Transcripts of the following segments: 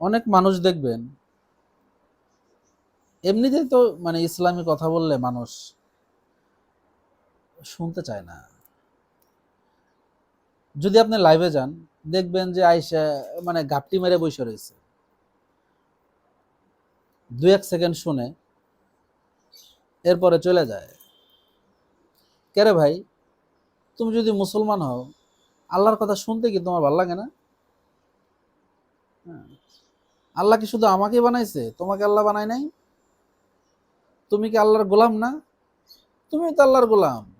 অনেক মানুষ দেখবেন, এমনিতেই তো মানে ইসলামী কথা বললে মানুষ শুনতে চায় না। যদি আপনি লাইভে যান, দেখবেন যে আইসা মানে গাপটি মেরে বসে রয়েছে। দু এক সেকেন্ড শুনে এরপরে চলে যায়। কেরে ভাই, তুমি যদি মুসলমান হও, আল্লাহর কথা শুনতে কি তোমার ভালো লাগে না? হ্যাঁ। আল্লাহ কি শুধু আমাকে বানাইছে? তোমাকে আল্লাহ বানায় নাই? তুমি কি আল্লাহর গোলাম না? তুমি তো আল্লাহর গোলাম।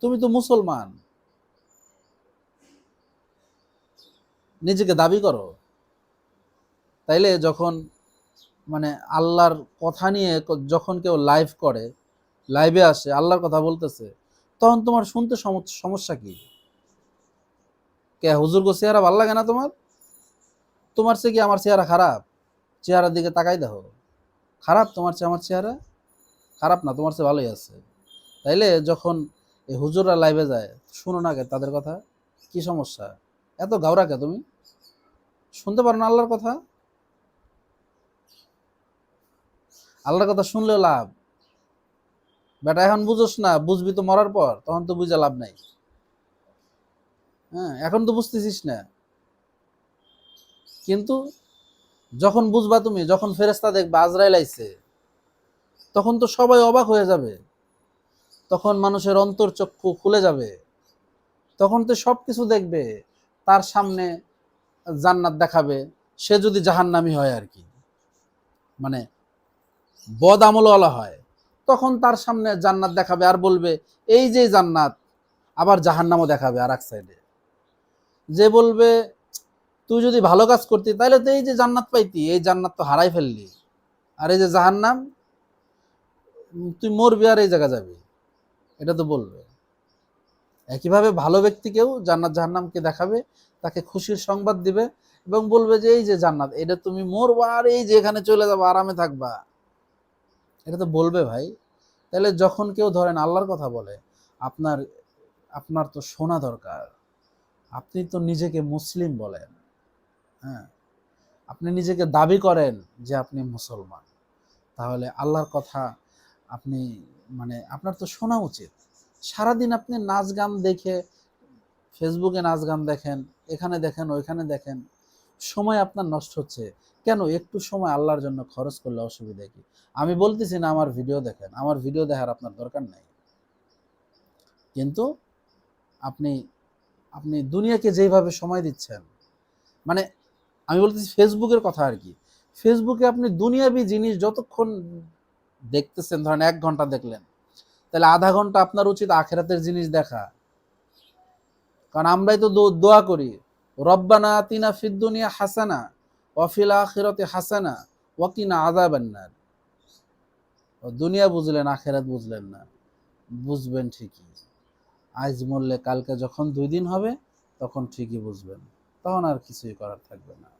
তুমি তো মুসলমান। নিজেকে দাবি করো। তাইলে যখন মানে আল্লাহর কথা নিয়ে যখন কেউ লাইভ করে লাইভে আসে, আল্লাহর কথা বলতেছে, তখন তোমার শুনতে সম- সমস্যা কি? কে হুজুর গো চেহারা ভালো লাগে না তোমার? তোমার চেয়ে কি আমার চেহারা খারাপ? চেহারার দিকে তাকাই দেখো। খারাপ তোমার চেয়ে আমার চেহারা? খারাপ না, তোমার চেয়ে ভালোই আছে। তাইলে যখন এই হুজুররা লাইভে যায়, শুনো না কে তাদের কথা। কি সমস্যা? এত গাওরা কে তুমি? শুনতে পারো না আল্লাহর কথা? আল্লাহর কথা শুনলেও লাভ। বেটা, এখন বুঝোস না, বুঝবি তো মরার পর, তখন তো বুঝে লাভ নাই। হ্যাঁ এখন তো বুঝতেছিস না। কিন্তু যখন বুঝবা তুমি, যখন ফেরেস্তা দেখবা আজরাইল আইছে, তখন তো সবাই অবাক হয়ে যাবে। তখন মানুষের অন্তর্চক্ষু খুলে যাবে। তখন তো সব কিছু দেখবে, তার সামনে জান্নাত দেখাবে, সে যদি জাহান্নামি হয় আর কি। মানে বদ আমলওয়ালা হয়, তখন তার সামনে জান্নাত দেখাবে আর বলবে, এই যে জান্নাত, আবার জাহান্নামও দেখাবে আর এক সাইডে যে বলবে তুই যদি ভালো কাজ করতি তাহলে তো এই যে জান্নাত পাইতি, এই জান্নাত তো হারাই ফেললি। আর এই যে জাহান্নাম তুই মরবি আর এই জায়গা যাবি। এটা তো বলবে। একইভাবে ভালো ব্যক্তিকেও জান্নাত জাহান্নামকে দেখাবে, তাকে খুশির সংবাদ দিবে এবং বলবে যে, এই যে জান্নাত, এটা তুমি মরবা আর এই যে এখানে চলে যাব, আরামে থাকবা। এটা তো বলবে ভাই। তাহলে যখন কেউ ধরেন আল্লাহর কথা বলে, আপনার আপনার তো শোনা দরকার। আপনি তো নিজেকে মুসলিম বলেন। হ্যাঁ। আপনি নিজেকে দাবি করেন যে আপনি মুসলমান। তাহলে আল্লাহর কথা আপনি মানে আপনার তো শোনা উচিত। সারাদিন আপনি নাচ গান দেখে ফেসবুকে নাচ গান দেখেন, এখানে দেখেন, ওইখানে দেখেন, সময় আপনার নষ্ট হচ্ছে। কেন? একটু সময় আল্লাহর জন্য খরচ করলে অসুবিধা কি? আমি বলতেছি না আমার ভিডিও দেখেন, আমার ভিডিও দেখার আপনার দরকার নেই। কিন্তু আপনি আপনি দুনিয়াকে যেইভাবে সময় দিচ্ছেন মানে আমি বলতেছি ফেসবুকের কথা আর কি। ফেসবুকে আপনি দুনিয়াবি জিনিস যতক্ষণ দেখতেছেন, ধরেন এক ঘণ্টা দেখলেন, তাহলে আধা ঘণ্টা আপনার উচিত আখেরাতের জিনিস দেখা। কারণ আমরাই তো দোয়া করি, রব্বানা আতিনা ফিদ দুনিয়া হাসানা ওয়াফিল আখিরাতে হাসানা ওয়াকিনা ও দুনিয়া বুঝলেন, আখেরাত বুঝলেন না। বুঝবেন ঠিকই। আজ মরলে কালকে যখন দুই দিন হবে, তখন ঠিকই বুঝবেন। তখন আর কিছুই করার থাকবে না।